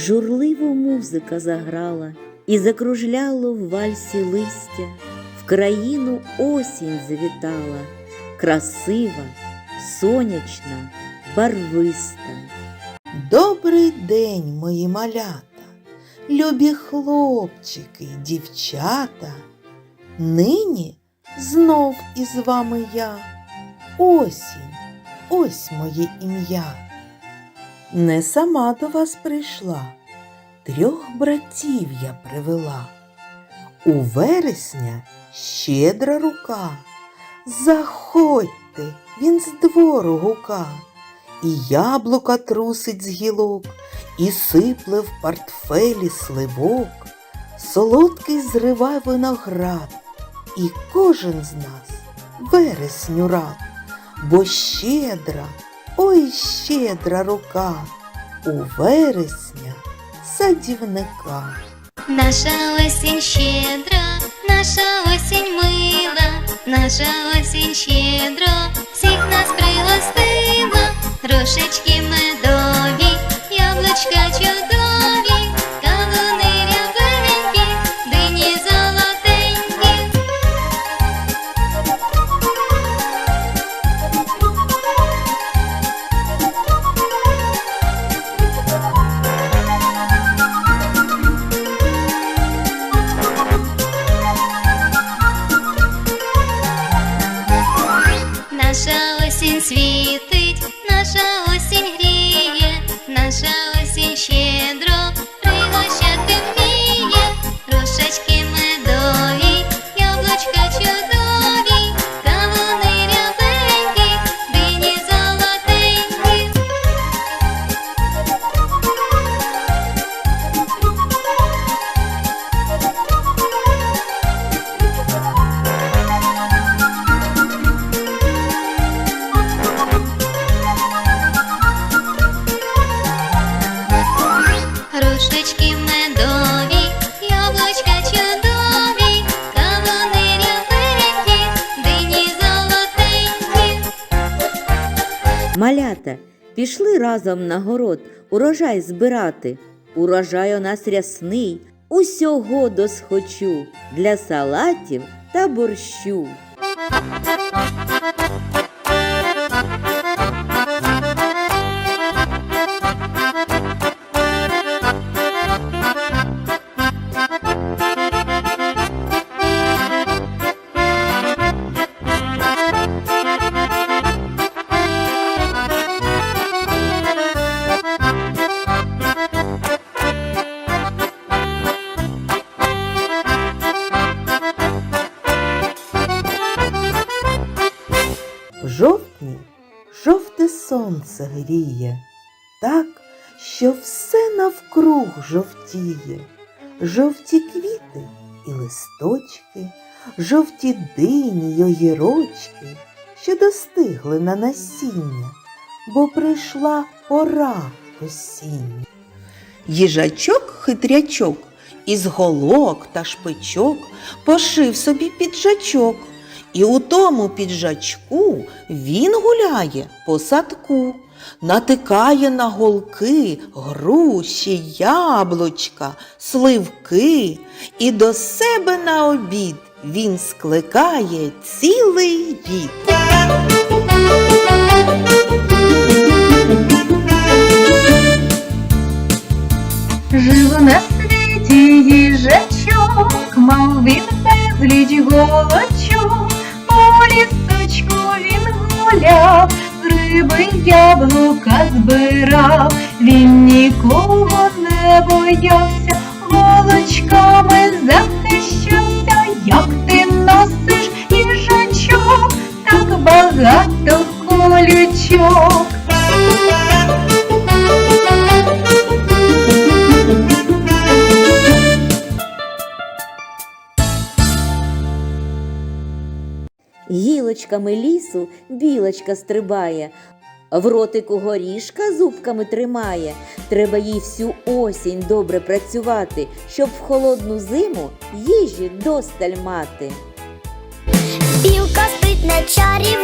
журливо музика заграла, і закружляло в вальсі листя, в країну осінь завітала, красива, сонячна, барвиста. Добрий день, мої малята, любі хлопчики, дівчата. Нині знов із вами я. Осінь, ось моє ім'я. Не сама до вас прийшла, трьох братів я привела. У вересня щедра рука. Заходьте, він з двору гука. І яблука трусить з гілок, і сипле в портфелі сливок, солодкий зривай виноград, і кожен з нас вересню рад, бо щедра, ой щедра рука у вересня садівника. Наша осінь щедра, наша осінь мила, наша осінь щедра, всіх нас пригостила, Малята пішли разом на город урожай збирати. Урожай у нас рясний, усього досхочу для салатів та борщу. Гріє, так, що все навкруг жовтіє, жовті квіти і листочки, жовті дині й огірочки, що достигли на насіння, бо прийшла пора осіння. Їжачок хитрячок із голок та шпичок пошив собі піджачок. І у тому піджачку він гуляє по садку, натикає на голки, груші, яблучка, сливки, і до себе на обід він скликає цілий рід. Жив на світі їжачок, мав він безліч голочок, по лісочку він гуляв, риби яблука збирав, він нікого не боявся, волочками захищався, як ти носиш їжачок, так багато Гілочками лісу білочка стрибає, в ротику горішка зубками тримає. Треба їй всю осінь добре працювати, щоб в холодну зиму їжі досталь мати. Білка спить на чарівна,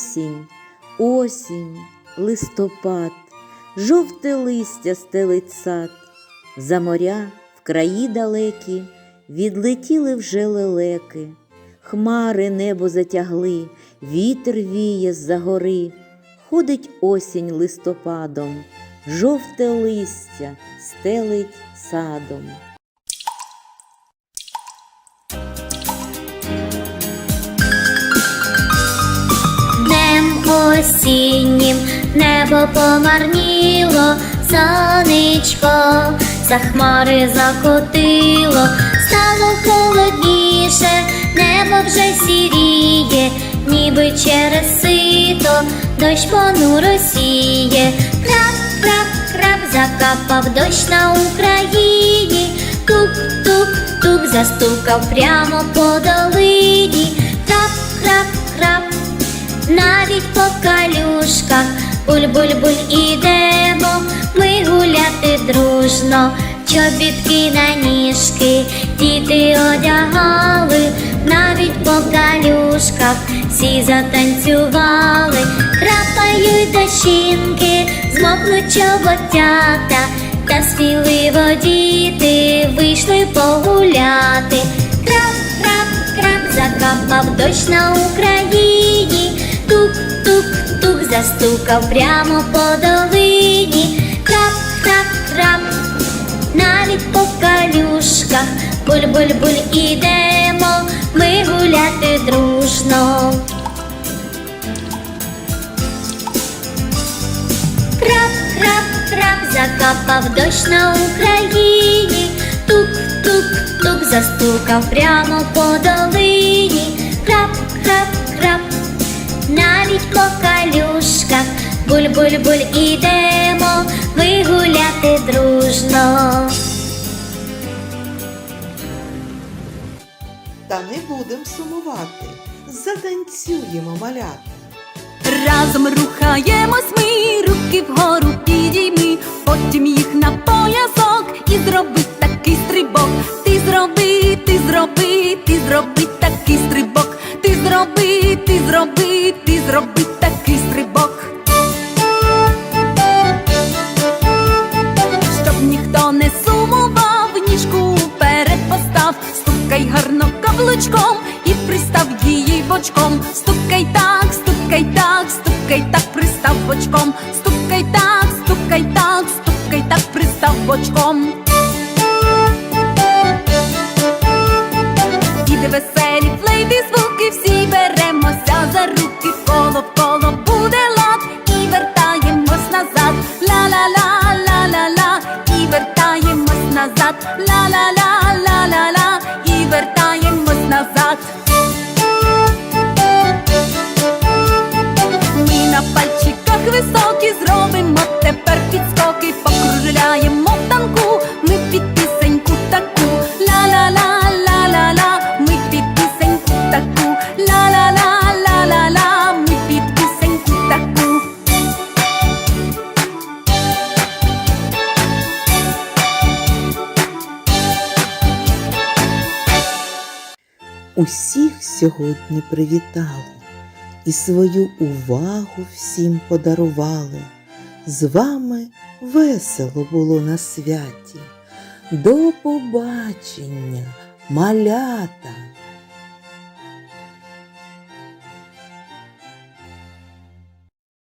Осінь, осінь, листопад, жовте листя стелить сад. За моря в краї далекі відлетіли вже лелеки. Хмари небо затягли, вітер віє з-за гори. Ходить осінь листопадом, жовте листя стелить садом. Осіннім небо помарніло, сонечко за хмари закотило, стало холодніше, небо вже сіріє, ніби через сито дощ понуро сіє. Крап, крап, крап, закапав дощ на Україні. Тук, тук, тук, застукав прямо по долині. Крап, крап, крап, навіть по калюшках буль-буль-буль ідемо, ми гуляти дружно, чобітки на ніжки, діти одягали, навіть по калюшках всі затанцювали, крапають дощинки, змокнуть чоботята, та сміливо діти вийшли погуляти. Крап, крап, крап, закапав дощ на Україні тук-тук застукав прямо по долині. Крап-крап-крап, навіть по калюшках, буль-буль-буль ідемо, ми гуляти дружно. Крап-крап-крап, закапав дощ на Україні, тук-тук-тук застукав прямо по долині. Крап-крап-крап навіть по калюшках. Буль-буль-буль ідемо, ми гуляти дружно. Та не будем сумувати, затанцюємо малята. Разом рухаємось ми, руки вгору підійми, потім їх на поясок пристав її бочком. Стукай так, стукай так, стукай так, пристав бочком. Стукай так, стукай так, стукай так, пристав бочком. Іде веселі флейти звуки, всі беремося за руки, коло в коло буде лад, і вертаємось назад, ла-ла-ла, ла-ла-ла, і вертаємось назад, ла-ла-ла, сьогодні привітали, і свою увагу всім подарували. З вами весело було на святі. До побачення, малята!